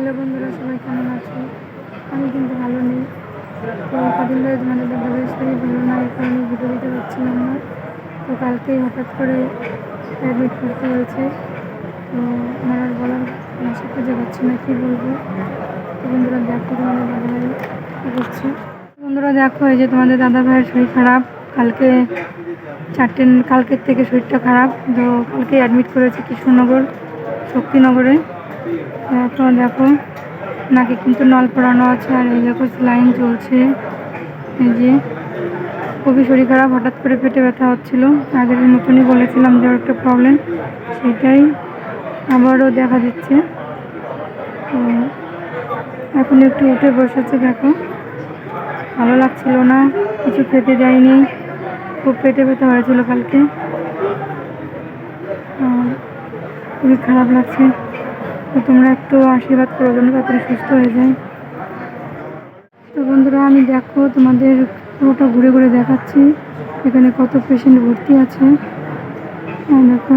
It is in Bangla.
হ্যালো বন্ধুরা, সবাই কেমন আছো? আমি কিন্তু ভালো নেই। তো কদিন ধরে তোমাদের দাদাভাই শরীর ভালো না, এই কারণে ভিডিও দিতে পারছিলাম না তো কালকেই হঠাৎ করে অ্যাডমিট করতে হয়েছে। তো আমার আর বলার ভাষা খুঁজে পাচ্ছি না, কী বলব? তো বন্ধুরা, দেখো তোমাদের দাদাভাই কী করছে। বন্ধুরা, দেখো, এই যে তোমাদের দাদা ভাইয়ের শরীর খারাপ। কালকে চারটে, কালকের থেকে শরীরটা খারাপ। তো কালকে অ্যাডমিট করেছে কৃষ্ণনগর, শক্তিনগরে। দেখো দেখো, নাকে কিন্তু নল পড়ানো আছে, আর এই দেখো লাইন চলছে। এই যে খুবই শরীর খারাপ, হঠাৎ করে পেটে ব্যথা হচ্ছিল। আগের মতনই বলেছিলাম যে একটা প্রবলেম সেটাই আবারও দেখা দিচ্ছে। তো এখন একটু উঠে বসেছে, দেখো। ভালো লাগছিল না, কিছু খেতে যায়নি। খুব পেটে ব্যথা হয়েছিল কালকে। খুবই খারাপ লাগছে। তো তোমরা একটু আশীর্বাদ করো যেন তাড়াতাড়ি সুস্থ হয়ে যায়। তো বন্ধুরা, আমি দেখো তোমাদের পুরোটা ঘুরে ঘুরে দেখাচ্ছি। এখানে কত পেশেন্ট ভর্তি আছে। দেখো।